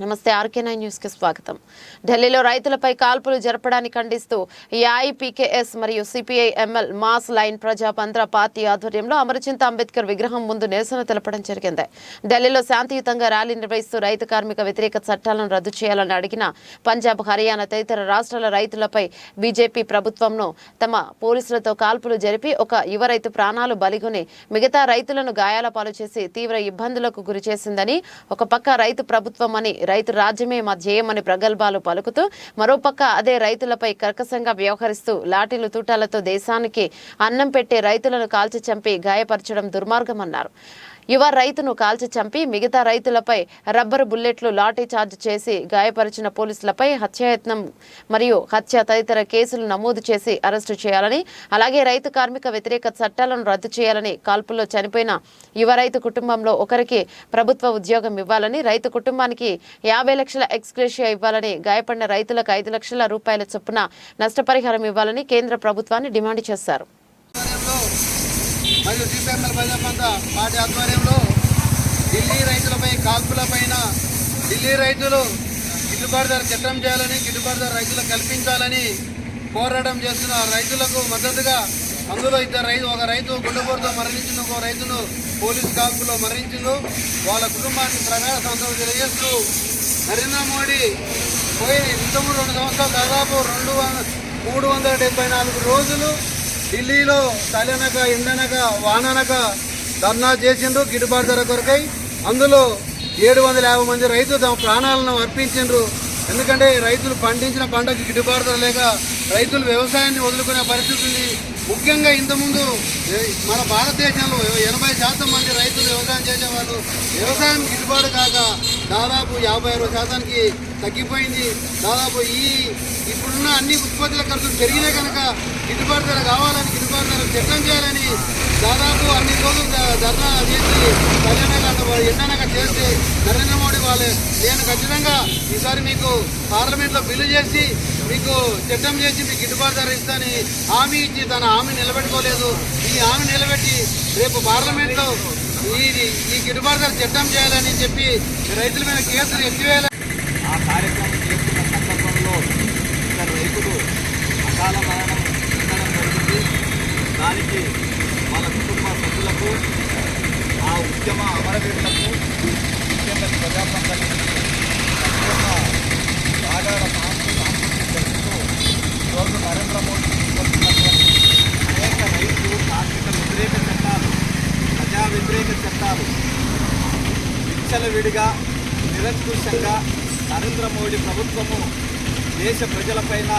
నమస్తే RK nine న్యూస్కి స్వాగతం. ఢిల్లీలో రైతులపై కాల్పులు జరపడాన్ని ఖండిస్తూ ఏఐపీకేఎస్ మరియు CPI ML mass line Prajapantha party ఆధ్వర్యంలో అమరచింత అంబేద్కర్ విగ్రహం ముందు నిరసన తెలపడం జరిగింది. ఢిల్లీలో శాంతియుతంగా ర్యాలీ నిర్వహిస్తూ రైతు కార్మిక వ్యతిరేక చట్టాలను రద్దు చేయాలని అడిగిన పంజాబ్ హర్యానా తదితర రాష్ట్రాల రైతులపై బీజేపీ ప్రభుత్వంను తమ పోలీసులతో కాల్పులు జరిపి ఒక యువ రైతు ప్రాణాలు బలిగొని మిగతా రైతులను గాయాల పాలు చేసి తీవ్ర ఇబ్బందులకు గురి చేసిందని ఒక పక్క రైతు ప్రభుత్వం అని రైతు రాజ్యమే మా ధ్యేయమని ప్రగల్భాలు పలుకుతూ మరోపక్క అదే రైతులపై కర్కశంగా వ్యవహరిస్తూ లాఠీలు తూటాలతో దేశానికి అన్నం పెట్టే రైతులను కాల్చి చంపి గాయపరచడం దుర్మార్గమన్నారు. యువ రైతును కాల్చి చంపి మిగతా రైతులపై రబ్బరు బుల్లెట్లు లాఠీ చార్జ్ చేసి గాయపరిచిన పోలీసులపై హత్యాయత్నం మరియు హత్య తదితర కేసులు నమోదు చేసి అరెస్టు చేయాలని అలాగే రైతు కార్మిక వ్యతిరేక చట్టాలను రద్దు చేయాలని కాల్పుల్లో చనిపోయిన యువ రైతు కుటుంబంలో ఒకరికి ప్రభుత్వ ఉద్యోగం ఇవ్వాలని రైతు కుటుంబానికి యాభై లక్షల ఎక్స్గ్రేషియా ఇవ్వాలని గాయపడిన రైతులకు ఐదు లక్షల రూపాయల చొప్పున నష్టపరిహారం ఇవ్వాలని కేంద్ర ప్రభుత్వాన్ని డిమాండ్ చేశారు. మరియు డిసెంబర్ ప్రజాపంత పార్టీ ఆధ్వర్యంలో ఢిల్లీ రైతులపై కాల్పులపైన ఢిల్లీ రైతులు గిట్టుబాటు ధర చట్టం చేయాలని గిట్టుబాటు ధర రైతులకు కల్పించాలని పోరాటం చేస్తున్న రైతులకు మద్దతుగా అందులో ఇద్దరు రైతు ఒక రైతు గుండెపోరుతో మరణించిన ఒక రైతును పోలీసు కాల్పులో మరణించిండు. వాళ్ళ కుటుంబానికి ప్రగాఢ సంతోషం తెలియజేస్తూ నరేంద్ర మోడీ పోయి ఇంతకు రెండు సంవత్సరాలు దాదాపు రెండు వం- మూడు వందల డెబ్బై నాలుగు రోజులు ఢిల్లీలో చలనక ఎండనక వాననక ధర్నా చేసిండ్రు. గిట్టుబాటు ధర కొరకై అందులో ఏడు వందల యాభై మంది రైతులు తమ ప్రాణాలను అర్పించిండ్రు. ఎందుకంటే రైతులు పండించిన పంటకు గిట్టుబాటు ధర లేక రైతులు వ్యవసాయాన్ని వదులుకునే పరిస్థితి ఉంది. ముఖ్యంగా ఇంతకుముందు మన భారతదేశంలో ఎనభై శాతం మంది రైతులు వ్యవసాయం వ్యవసాయం గిట్టుబాటు కాక దాదాపు యాభై అరవై శాతానికి తగ్గిపోయింది. దాదాపు ఈ ఇప్పుడున్న అన్ని ఉత్పత్తుల ఖర్చులు పెరిగినా కనుక గిట్టుబాటు ధర కావాలని గిట్టుబాటు ధర చట్టం చేయాలని దాదాపు అన్ని రోజులు ధర్నా చేసి కళ్యాణక ఎండనక చేసి నరేంద్ర మోడీ వాళ్ళే నేను ఖచ్చితంగా ఈసారి మీకు పార్లమెంట్లో బిల్లు చేసి మీకు చట్టం చేసి మీకు గిట్టుబాటు ధర ఇస్తాని హామీ ఇచ్చి తన హామీ నిలబెట్టుకోలేదు. ఈ హామీ నిలబెట్టి రేపు పార్లమెంట్లో ఈ ఈ గిట్టుబాటు చట్టం చేయాలని చెప్పి రైతుల మీద కేసులు ఎత్తివేయాలని ఆ కార్యక్రమం చేస్తున్న సందర్భంలో ఇక్కడ రైతులు అకాల మరణం చెందడం జరిగింది. దానికి వాళ్ళ కుటుంబ సభ్యులకు ఆ ఉద్యమ అమరవీరులకు ముఖ్యంగా ప్రజాపంచానికి వ్యతిరేక చట్టాలు విచ్చలవిడిగా నిరంకుశంగా నరేంద్ర మోడీ ప్రభుత్వము దేశ ప్రజలపైన